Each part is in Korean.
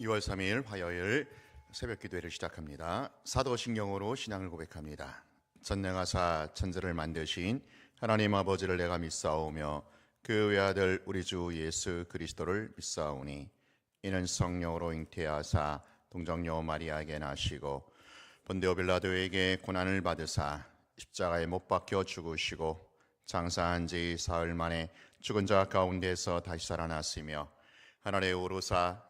2월 3일 화요일 새벽 기도회를 시작합니다. 사도신경으로 신앙을 고백합니다. 전능하사 천지를 만드신 하나님 아버지를 내가 믿사오며 그 외아들 우리 주 예수 그리스도를 믿사오니 이는 성령으로 잉태하사 동정녀 마리아에게 나시고 본데오 빌라도에게 고난을 받으사 십자가에 못 박혀 죽으시고 장사한 지 사흘 만에 죽은 자 가운데서 다시 살아났으며 하늘에 오르사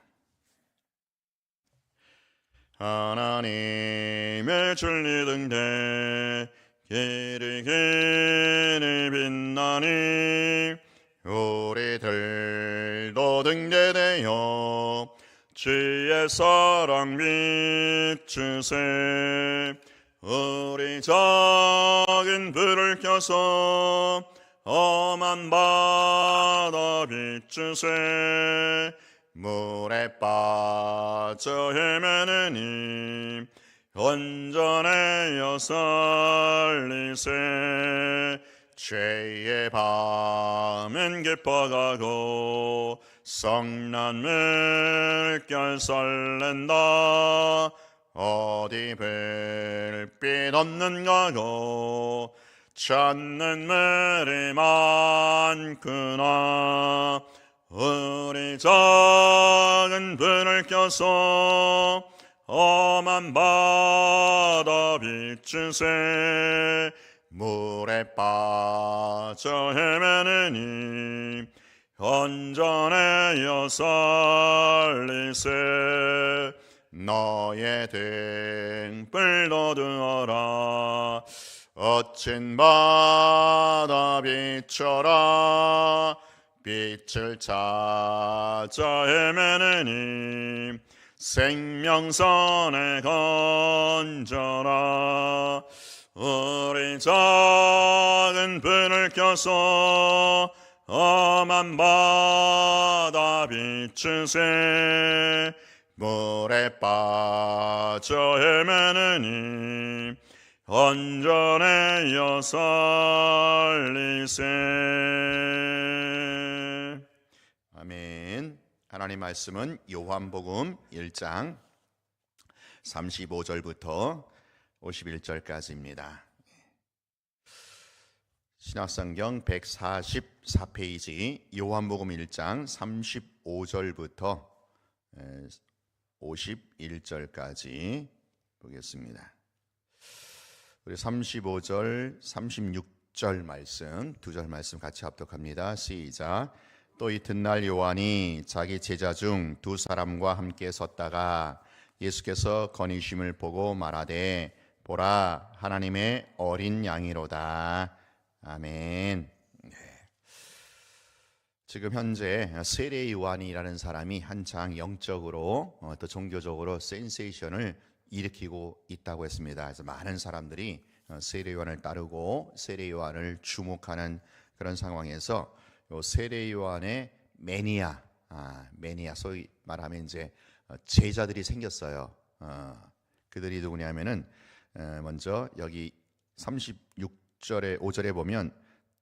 하나님의 진리 등대 길이 빛나니 우리들도 등대되어 주의 사랑 비추세 우리 작은 불을 켜서 험한 바다 비추세 물에 빠져 헤매느니 온전해여 살리세 죄의 밤은 깊어가고 성난 물결 설렌다. 어디 불빛 없는 가고 찾는 물이 많구나 우리 작은 불을 켜서 험한 바다 비추세 물에 빠져 헤매느니 온전해여 살리세. 너의 등불 너두어라. 어친 바다 비춰라 빛을 찾아 헤매느니 생명선에 건져라. 우리 작은 불을 켜서 험한 바다 비추세 물에 빠져 헤매느니 온전해여 살리세. 아멘. 하나님 말씀은 요한복음 1장 35절부터 51절까지입니다. 신학성경 144페이지 요한복음 1장 35절부터 51절까지 보겠습니다 우리 35절, 36절 말씀, 두 절 말씀 같이 합독합니다. 시작. 또 이튿날 요한이 자기 제자 중 두 사람과 함께 섰다가 예수께서 건의심을 보고 말하되 보라 하나님의 어린 양이로다. 아멘. 네. 지금 현재 세례 요한이라는 사람이 한창 영적으로 어, 또 종교적으로 센세이션을 일으키고 있다고 했습니다. 그래서 많은 사람들이 어, 세례 요한을 따르고 세례 요한을 주목하는 그런 상황에서 세례 요한의 매니아, 아, 매니아 소위 말하면 이제 어, 제자들이 생겼어요. 어, 그들이 누구냐면은 먼저 여기 36절에 5절에 보면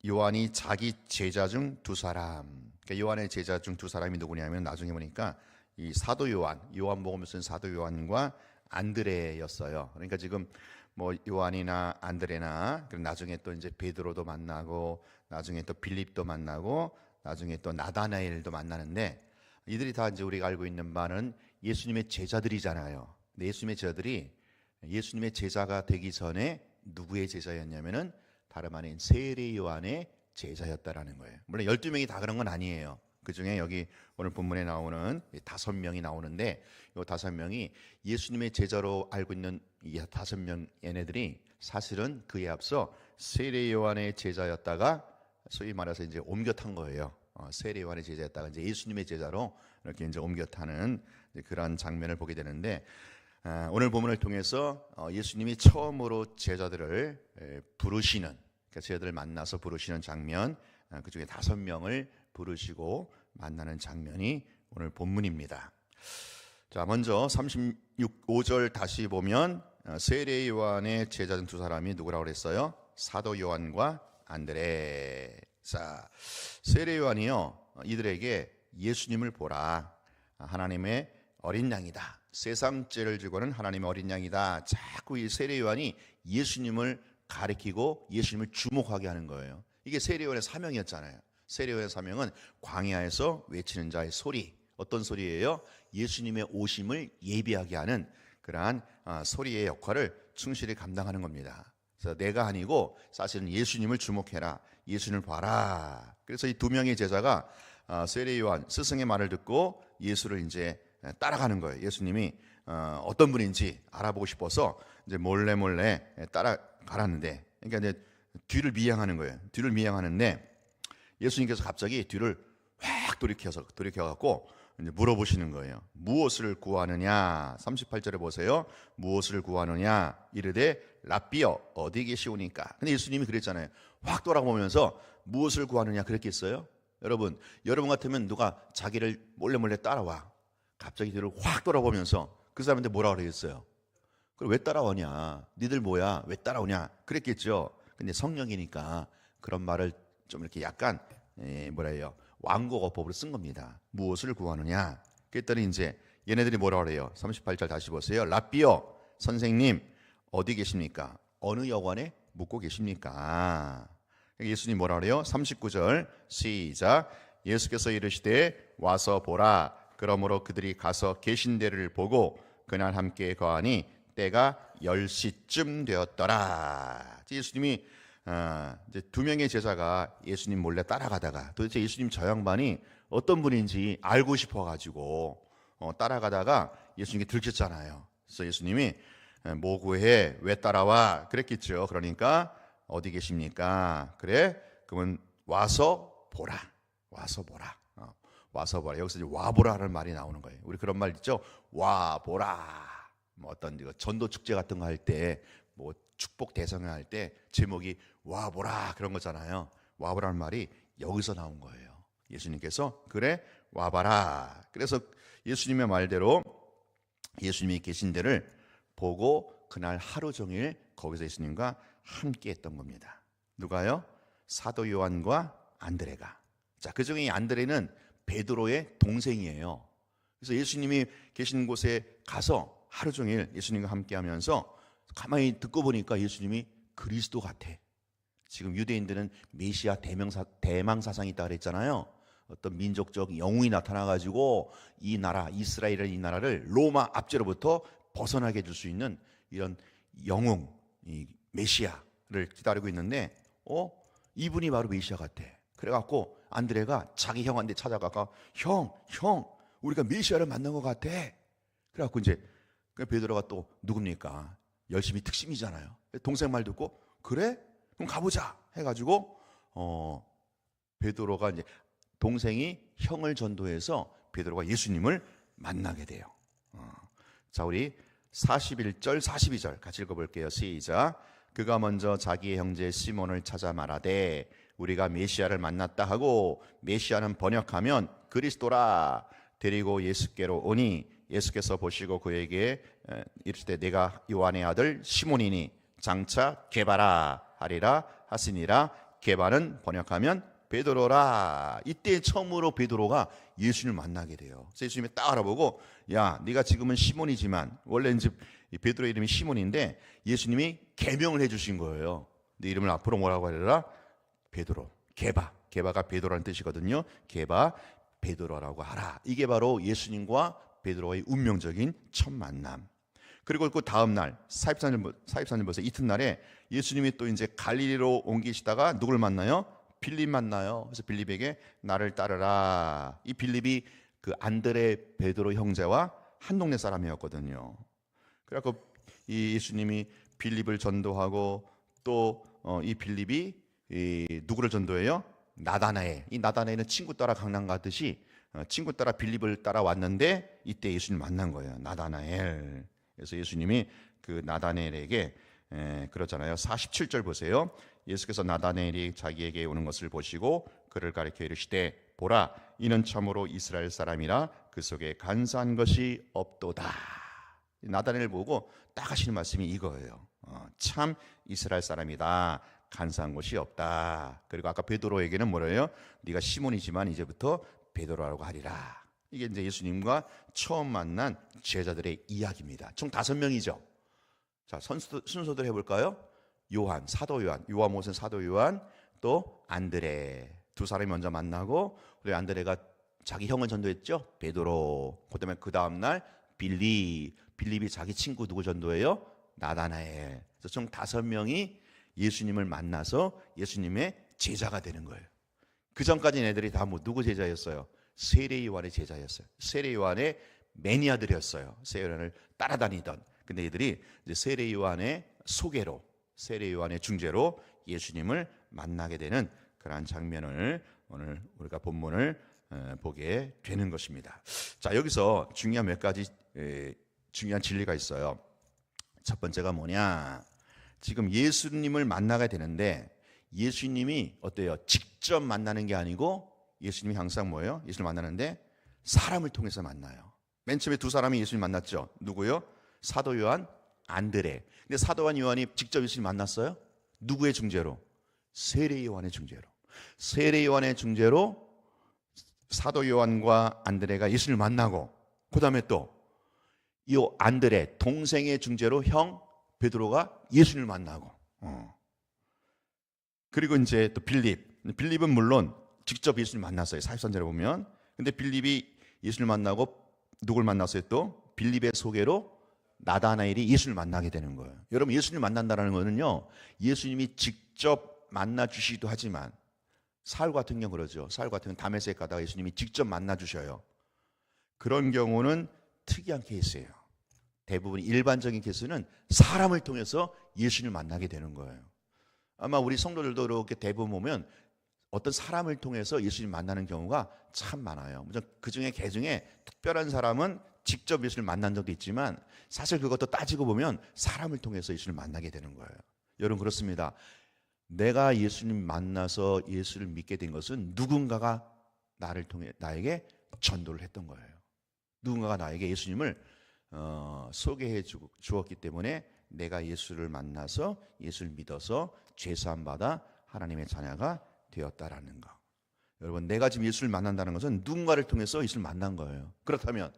요한이 자기 제자 중 두 사람, 그러니까 요한의 제자 중 두 사람이 누구냐면 나중에 보니까 이 사도 요한, 요한복음을 쓴 사도 요한과 안드레였어요. 그러니까 지금 뭐 요한이나 안드레나 그리고 나중에 또 이제 베드로도 만나고 나중에 또 빌립도 만나고 나중에 또 나다나엘도 만나는데 이들이 다 이제 우리가 알고 있는 바는 예수님의 제자들이잖아요. 근데 예수님의 제자들이 예수님의 제자가 되기 전에 누구의 제자였냐면은 다름 아닌 세례 요한의 제자였다라는 거예요. 물론 12명이 다 그런 건 아니에요. 그 중에 여기 오늘 본문에 나오는 다섯 명이 나오는데 이 다섯 명이 예수님의 제자로 알고 있는 이 다섯 명 얘네들이 사실은 그에 앞서 세례 요한의 제자였다가 소위 말해서 이제 옮겨 탄 거예요. 어, 세례 요한의 제자였다가 이제 예수님의 제자로 이렇게 이제 옮겨 타는 그런 장면을 보게 되는데 아, 오늘 본문을 통해서 어, 예수님이 처음으로 제자들을 에, 부르시는 그러니까 제자들을 만나서 부르시는 장면 아, 그중에 다섯 명을 부르시고 만나는 장면이 오늘 본문입니다. 자 먼저 36절 다시 보면 어, 세례 요한의 제자된 두 사람이 누구라고 그랬어요? 사도 요한과 안드레. 자 세례 요한이요 어, 이들에게 예수님을 보라 아, 하나님의 어린 양이다. 세상 죄를 지고는 하나님의 어린 양이다. 자꾸 이 세례 요한이 예수님을 가리키고 예수님을 주목하게 하는 거예요. 이게 세례 요한의 사명이었잖아요. 세례 요한의 사명은 광야에서 외치는 자의 소리. 어떤 소리예요? 예수님의 오심을 예비하게 하는 그러한 아, 소리의 역할을 충실히 감당하는 겁니다. 그래서 내가 아니고 사실은 예수님을 주목해라. 예수님을 봐라. 그래서 이 두 명의 제자가 아, 세례 요한 스승의 말을 듣고 예수를 이제 따라가는 거예요. 예수님이 어, 어떤 분인지 알아보고 싶어서 이제 몰래 몰래 따라가라는데, 그러니까 이제 뒤를 미행하는 거예요. 뒤를 미행하는데 예수님께서 갑자기 뒤를 확 돌이켜서 돌이켜 갖고 이제 물어보시는 거예요. 무엇을 구하느냐? 38절에 보세요. 무엇을 구하느냐? 이르되 라비어 어디 계시오니까. 근데 예수님이 그랬잖아요. 확 돌아보면서 무엇을 구하느냐 그랬겠어요? 여러분, 여러분 같으면 누가 자기를 몰래 몰래 따라와. 갑자기 뒤를 확 돌아보면서 그 사람한테 뭐라 그러겠어요? 그럼 왜 따라오냐? 니들 뭐야? 왜 따라오냐? 그랬겠죠. 근데 성령이니까 그런 말을 좀 이렇게 약간 에, 뭐라 해요? 완곡어법으로 쓴 겁니다. 무엇을 구하느냐? 그랬더니 이제 얘네들이 뭐라 그래요? 38절 다시 보세요. 라비어 선생님 어디 계십니까? 어느 여관에 묵고 계십니까? 예수님 뭐라 그래요? 39절 시작. 예수께서 이르시되 와서 보라. 그러므로 그들이 가서 계신 데를 보고 그날 함께 거하니 때가 10시쯤 되었더라. 예수님이 어, 이제 두 명의 제자가 예수님 몰래 따라가다가 도대체 예수님 저 양반이 어떤 분인지 알고 싶어 가지고 어, 따라가다가 예수님께 들켰잖아요. 그래서 예수님이 뭐 구해 왜 따라와 그랬겠죠. 그러니까 어디 계십니까? 그래 그러면 와서 보라. 와서 보라. 어, 와서 보라. 여기서 이제 와보라라는 말이 나오는 거예요. 우리 그런 말 있죠. 와보라. 뭐 어떤 전도 축제 같은 거 할 때 뭐 축복 대성회 할때 제목이 와보라 그런 거잖아요. 와보라는 말이 여기서 나온 거예요. 예수님께서 그래 와봐라. 그래서 예수님의 말대로 예수님이 계신 데를 보고 그날 하루 종일 거기서 예수님과 함께 했던 겁니다. 누가요? 사도 요한과 안드레가. 자, 그 중에 이 안드레는 베드로의 동생이에요. 그래서 예수님이 계신 곳에 가서 하루 종일 예수님과 함께 하면서 가만히 듣고 보니까 예수님이 그리스도 같아. 지금 유대인들은 메시아 대명사, 대망 사상이 있다 그랬잖아요. 어떤 민족적 영웅이 나타나가지고 이 나라, 이스라엘이라는 이 나라를 로마 압제로부터 벗어나게 해줄 수 있는 이런 영웅, 이 메시아를 기다리고 있는데, 어? 이분이 바로 메시아 같아. 그래갖고 안드레가 자기 형한테 찾아가가 형, 형, 우리가 메시아를 만난 것 같아. 그래갖고 이제 그 베드로가 또 누굽니까? 열심히 특심이잖아요. 동생 말 듣고 그래? 그럼 가보자 해가지고 어 베드로가 이제 동생이 형을 전도해서 베드로가 예수님을 만나게 돼요. 어. 자 우리 41절 42절 같이 읽어볼게요. 시작. 그가 먼저 자기의 형제 시몬을 찾아 말하되 우리가 메시아를 만났다 하고 메시아는 번역하면 그리스도라 데리고 예수께로 오니 예수께서 보시고 그에게 이르시되 내가 요한의 아들 시몬이니 장차 개바라 하리라 하시니라 개바는 번역하면 베드로라 이때 처음으로 베드로가 예수님을 만나게 돼요. 예수님이 딱 알아보고 야 네가 지금은 시몬이지만 원래 이제 베드로 이름이 시몬인데 예수님이 개명을 해 주신 거예요. 네 이름을 앞으로 뭐라고 하리라 베드로 개바 개바가 베드로라는 뜻이거든요. 개바 베드로라고 하라. 이게 바로 예수님과 베드로의 운명적인 첫 만남. 그리고 그 다음 날 44년 44년 벌써 이튿날에 예수님이 또 이제 갈릴리로 옮기시다가 누굴 만나요? 빌립 만나요. 그래서 빌립에게 나를 따르라. 이 빌립이 그 안드레 베드로 형제와 한 동네 사람이었거든요. 그래갖고 이 예수님이 빌립을 전도하고 또 이 빌립이 이 누구를 전도해요? 나다나엘. 이 나다나엘은 친구 따라 강남 가듯이 어, 친구 따라 빌립을 따라 왔는데 이때 예수님 만난 거예요. 나다나엘. 그래서 예수님이 그 나다넬에게 에, 그러잖아요. 47절 보세요. 예수께서 나다넬이 자기에게 오는 것을 보시고 그를 가리켜 이르시되 보라 이는 참으로 이스라엘 사람이라 그 속에 간사한 것이 없도다. 나다넬을 보고 딱 하시는 말씀이 이거예요. 어, 참 이스라엘 사람이다. 간사한 것이 없다. 그리고 아까 베드로에게는 뭐래요? 네가 시몬이지만 이제부터 베드로라고 하리라. 이게 이제 예수님과 처음 만난 제자들의 이야기입니다. 총 다섯 명이죠. 자, 선수, 순서대로 해볼까요? 요한, 사도 요한, 요한 모sen 사도 요한, 또 안드레 두 사람이 먼저 만나고 그리고 안드레가 자기 형을 전도했죠. 베드로. 그다음에 그 다음 날 빌리, 빌립이 자기 친구 누구 전도해요? 나다나엘. 그래서 총 다섯 명이 예수님을 만나서 예수님의 제자가 되는 거예요. 그 전까지는 애들이 다 뭐 누구 제자였어요? 세례 요한의 제자였어요. 세례 요한의 매니아들이었어요. 세례 요한을 따라다니던. 근데 이제 세례 요한의 소개로 세례 요한의 중재로 예수님을 만나게 되는 그러한 장면을 오늘 우리가 본문을 어, 보게 되는 것입니다. 자 여기서 중요한 몇 가지 에, 중요한 진리가 있어요. 첫 번째가 뭐냐? 지금 예수님을 만나게 되는데 예수님이 어때요? 직접 만나는 게 아니고 예수님이 항상 뭐예요? 예수를 만나는데 사람을 통해서 만나요. 맨 처음에 두 사람이 예수님 만났죠. 누구요? 사도 요한, 안드레. 근데 사도 요한 요한이 직접 예수님 만났어요? 누구의 중재로? 세례 요한의 중재로. 세례 요한의 중재로 사도 요한과 안드레가 예수를 만나고 그다음에 또 이 안드레 동생의 중재로 형 베드로가 예수를 만나고 어. 그리고 이제 또 빌립 빌립은 물론 직접 예수를 만났어요 43절에 보면. 근데 빌립이 예수를 만나고 누굴 만났어요 또? 빌립의 소개로 나다나엘이 예수를 만나게 되는 거예요. 여러분 예수를 만난다는 거는요 예수님이 직접 만나 주시기도 하지만 사울 같은 경우 그러죠. 사울 같은 경우 담에색 가다가 예수님이 직접 만나 주셔요. 그런 경우는 특이한 케이스예요. 대부분 일반적인 케이스는 사람을 통해서 예수님을 만나게 되는 거예요. 아마 우리 성도들도 이렇게 대부분 보면 어떤 사람을 통해서 예수님 만나는 경우가 참 많아요. 그 중에 개 중에 특별한 사람은 직접 예수를 만난 적도 있지만 사실 그것도 따지고 보면 사람을 통해서 예수를 만나게 되는 거예요. 여러분 그렇습니다. 내가 예수님 만나서 예수를 믿게 된 것은 누군가가 나를 통해 나에게 전도를 했던 거예요. 누군가가 나에게 예수님을 어, 소개해 주, 주었기 때문에 내가 예수를 만나서 예수를 믿어서 죄 사함 받아 하나님의 자녀가 되었다라는 거. 여러분 내가 지금 예수를 만난다는 것은 누군가를 통해서 예수를 만난 거예요. 그렇다면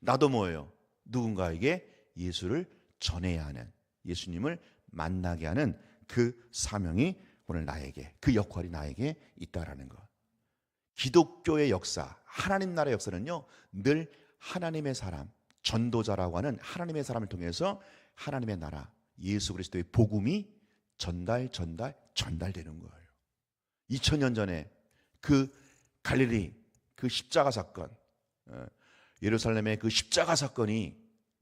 나도 뭐예요? 누군가에게 예수를 전해야 하는 예수님을 만나게 하는 그 사명이 오늘 나에게 그 역할이 나에게 있다라는 것. 기독교의 역사, 하나님 나라의 역사는요 늘 하나님의 사람, 전도자라고 하는 하나님의 사람을 통해서 하나님의 나라 예수 그리스도의 복음이 전달 전달 전달되는 거예요. 2000년 전에 그 갈릴리 그 십자가 사건 어, 예루살렘의 그 십자가 사건이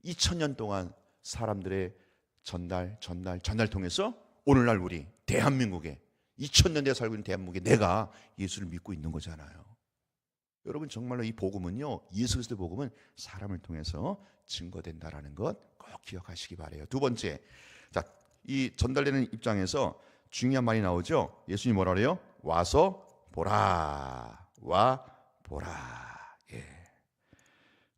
2000년 동안 사람들의 전달 전달 전달 통해서 오늘날 우리 대한민국에 2000년대에 살고 있는 대한민국에 내가 예수를 믿고 있는 거잖아요. 여러분 정말로 이 복음은요 예수 그리스도 복음은 사람을 통해서 증거된다라는 것 꼭 기억하시기 바래요. 두 번째, 자 이 전달되는 입장에서 중요한 말이 나오죠. 예수님 뭐라 그래요? 와서 보라, 와 보라. 예.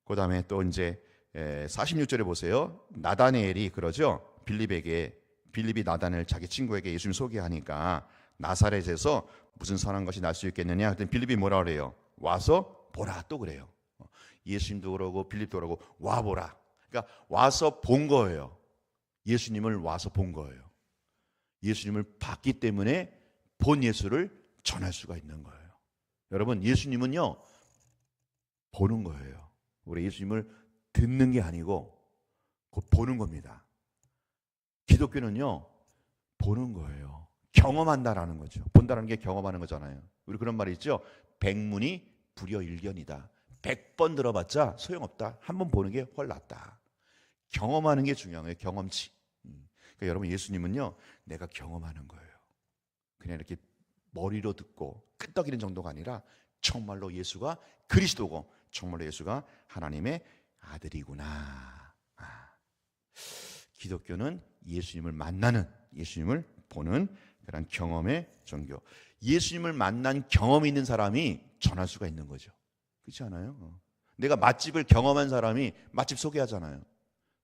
그다음에 또 이제 46절에 보세요. 나다니엘이 그러죠. 빌립에게 빌립이 나단을 자기 친구에게 예수님 소개하니까 나사렛에서 무슨 선한 것이 날 수 있겠느냐? 그랬더니 빌립이 뭐라 그래요? 와서 보라 또 그래요. 예수님도 그러고 빌립도 그러고 와 보라. 그러니까 와서 본 거예요. 예수님을 와서 본 거예요. 예수님을 봤기 때문에 본 예수를 전할 수가 있는 거예요. 여러분 예수님은요 보는 거예요. 우리 예수님을 듣는 게 아니고 곧 보는 겁니다. 기독교는요 보는 거예요. 경험한다라는 거죠. 본다는 게 경험하는 거잖아요. 우리 그런 말이 있죠. 백문이 불여일견이다. 백 번 들어봤자 소용없다. 한 번 보는 게 훨 낫다. 경험하는 게 중요해요. 경험치. 음. 그러니까 여러분 예수님은요, 내가 경험하는 거예요. 그냥 이렇게 머리로 듣고 끄떡이는 정도가 아니라 정말로 예수가 그리스도고 정말로 예수가 하나님의 아들이구나. 아. 기독교는 예수님을 만나는 예수님을 보는 그런 경험의 종교. 예수님을 만난 경험이 있는 사람이 전할 수가 있는 거죠. 그렇지 않아요? 어. 내가 맛집을 경험한 사람이 맛집 소개하잖아요.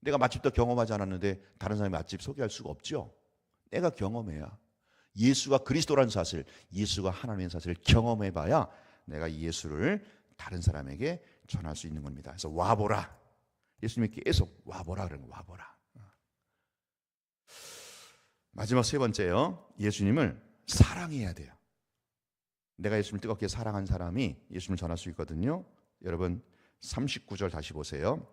내가 맛집도 경험하지 않았는데 다른 사람이 맛집 소개할 수가 없죠. 내가 경험해야 예수가 그리스도라는 사실, 예수가 하나님의 사실을 경험해 봐야 내가 이 예수를 다른 사람에게 전할 수 있는 겁니다. 그래서 와보라. 예수님이 계속 와보라 그러는 거 와보라. 마지막 세 번째요. 예수님을 사랑해야 돼요. 내가 예수님을 뜨겁게 사랑한 사람이 예수님을 전할 수 있거든요. 여러분 39절 다시 보세요.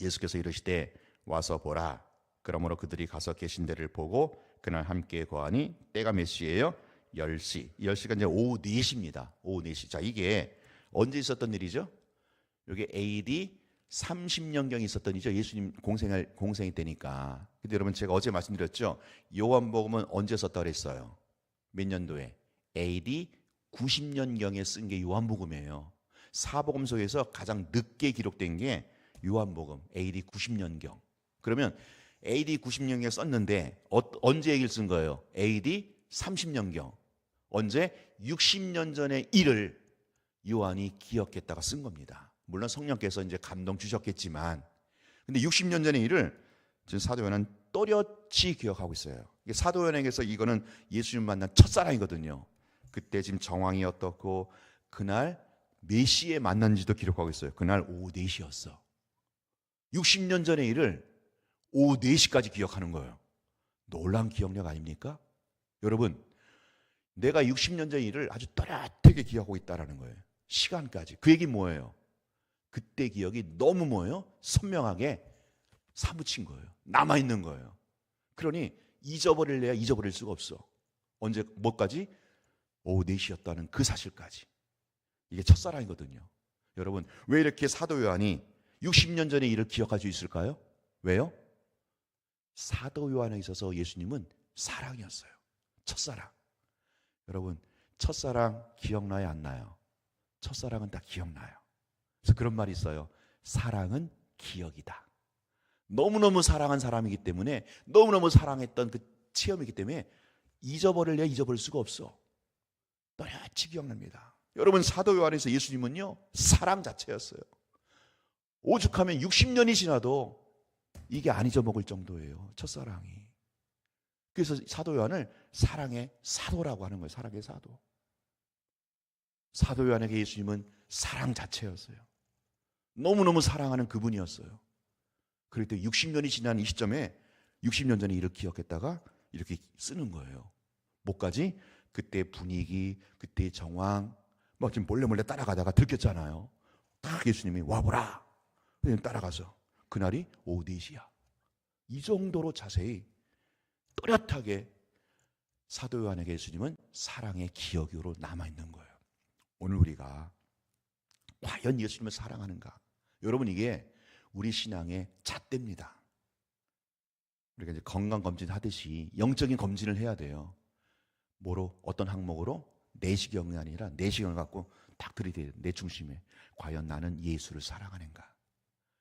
예수께서 이르시되 와서 보라. 그러므로 그들이 가서 계신 데를 보고 그날 함께 거하니 때가 몇 시예요? 10시. 10시가 이제 오후 4시입니다. 오후 4시. 자, 이게 언제 있었던 일이죠? 이게 AD 30년경에 있었던 일이죠. 예수님 공생할 공생이 때니까. 근데 여러분 제가 어제 말씀드렸죠. 요한복음은 언제 썼다 그랬어요? 몇 년도에? AD 90년경에 쓴 게 요한복음이에요. 사복음서에서 가장 늦게 기록된 게 요한복음 AD 90년경. 그러면 AD 90년경에 썼는데 어, 언제 얘기를 쓴 거예요? AD 30년경. 언제 60년 전의 일을 요한이 기억했다가 쓴 겁니다. 물론 성령께서 이제 감동 주셨겠지만 근데 60년 전의 일을 지금 사도 요한은 또렷이 기억하고 있어요. 이게 사도 요한에게서 이거는 예수님 만난 첫사랑이거든요. 그때 지금 정황이 어떻고 그날 몇 시에 만난지도 기록하고 있어요. 그날 오후 4시였어. 60년 전의 일을 오후 4시까지 기억하는 거예요. 놀란 기억력 아닙니까? 여러분, 내가 60년 전 일을 아주 또렷하게 기억하고 있다라는 거예요. 시간까지. 그 얘기 뭐예요? 그때 기억이 너무 뭐예요? 선명하게 사무친 거예요. 남아 있는 거예요. 그러니 잊어버릴래야 잊어버릴 수가 없어. 언제 뭐까지? 오후 4시였다는 그 사실까지. 이게 첫사랑이거든요. 여러분, 왜 이렇게 사도 요한이 60년 전의 일을 기억할 수 있을까요? 왜요? 사도 요한에 있어서 예수님은 사랑이었어요. 첫사랑. 여러분, 첫사랑 기억나요? 안 나요? 첫사랑은 다 기억나요. 그래서 그런 말이 있어요. 사랑은 기억이다. 너무너무 사랑한 사람이기 때문에 너무너무 사랑했던 그 체험이기 때문에 잊어버릴래 잊어버릴 수가 없어. 또렷이 기억납니다. 여러분 사도 요한에서 예수님은요 사랑 자체였어요. 오죽하면 60년이 지나도 이게 안 잊어먹을 정도예요. 첫사랑이. 그래서 사도 요한을 사랑의 사도라고 하는 거예요. 사랑의 사도. 사도 요한에게 예수님은 사랑 자체였어요. 너무너무 사랑하는 그분이었어요. 그럴 때 60년이 지난 이 시점에 60년 전에 일을 기억했다가 이렇게 쓰는 거예요. 뭐까지? 그때 분위기, 그때 정황, 막 지금 몰래 몰래 따라가다가 들켰잖아요. 딱 예수님이 와보라. 그냥 따라가서 그날이 오후 4시야. 이 정도로 자세히 또렷하게 사도 요한에게 예수님은 사랑의 기억으로 남아 있는 거예요. 오늘 우리가 과연 예수님을 사랑하는가? 여러분 이게 우리 신앙의 잣대입니다. 우리가 이제 건강 검진 하듯이 영적인 검진을 해야 돼요. 뭐로 어떤 항목으로 내시경이 아니라 내시경을 갖고 딱 들이대요. 내 중심에 과연 나는 예수를 사랑하는가?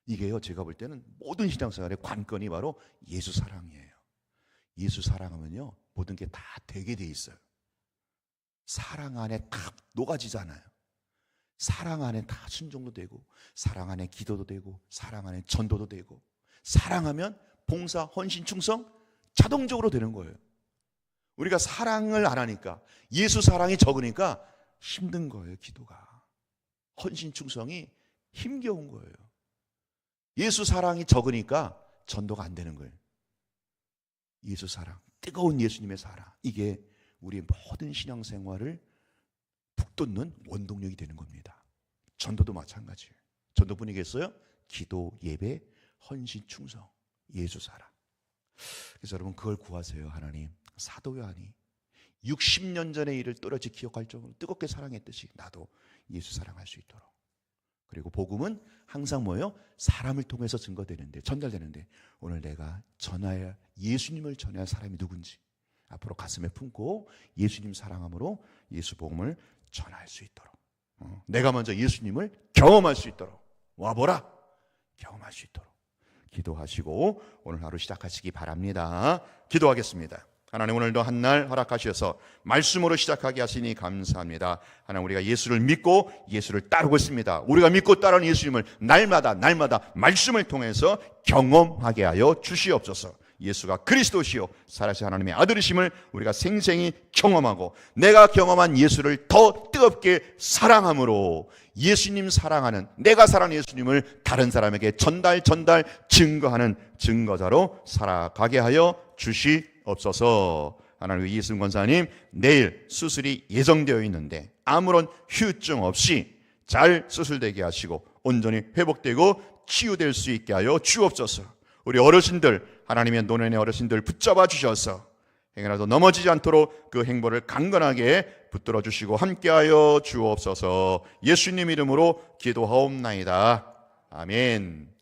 이게요 제가 볼 때는 모든 신앙생활의 관건이 바로 예수 사랑이에요. 예수 사랑하면요 모든 게 다 되게 돼 있어요. 사랑 안에 다 녹아지잖아요. 사랑 안에 다 순종도 되고, 사랑 안에 기도도 되고, 사랑 안에 전도도 되고, 사랑하면 봉사, 헌신, 충성 자동적으로 되는 거예요. 우리가 사랑을 안 하니까, 예수 사랑이 적으니까 힘든 거예요, 기도가. 헌신, 충성이 힘겨운 거예요. 예수 사랑이 적으니까 전도가 안 되는 거예요. 예수 사랑, 뜨거운 예수님의 사랑. 이게 우리의 모든 신앙생활을 북돋는 원동력이 되는 겁니다. 전도도 마찬가지예요. 전도 분위기겠어요? 기도, 예배, 헌신, 충성, 예수 사랑. 그래서 여러분 그걸 구하세요, 하나님. 사도 요한이 60년 전의 일을 또렷이 기억할 정도로 뜨겁게 사랑했듯이 나도 예수 사랑할 수 있도록. 그리고 복음은 항상 뭐예요? 사람을 통해서 증거되는데 전달되는데 오늘 내가 전하야 예수님을 전해야 할 사람이 누군지 앞으로 가슴에 품고 예수님 사랑함으로 예수 복음을 전할 수 있도록 어, 내가 먼저 예수님을 경험할 수 있도록 와보라 경험할 수 있도록 기도하시고 오늘 하루 시작하시기 바랍니다. 기도하겠습니다. 하나님 오늘도 한 날 허락하셔서 말씀으로 시작하게 하시니 감사합니다. 하나님 우리가 예수를 믿고 예수를 따르고 있습니다. 우리가 믿고 따르는 예수님을 날마다 날마다 말씀을 통해서 경험하게 하여 주시옵소서. 예수가 그리스도시요 살아신 하나님의 아들이심을 우리가 생생히 경험하고 내가 경험한 예수를 더 뜨겁게 사랑함으로 예수님 사랑하는 내가 사랑하는 예수님을 다른 사람에게 전달 전달 증거하는 증거자로 살아가게 하여 주시 옵소서. 하나님 이예순 권사님 내일 수술이 예정되어 있는데 아무런 후유증 없이 잘 수술되게 하시고 온전히 회복되고 치유될 수 있게 하여 주옵소서. 우리 어르신들 하나님의 노년의 어르신들 붙잡아 주셔서 행여라도 넘어지지 않도록 그 행보를 강건하게 붙들어 주시고 함께하여 주옵소서. 예수님 이름으로 기도하옵나이다. 아멘.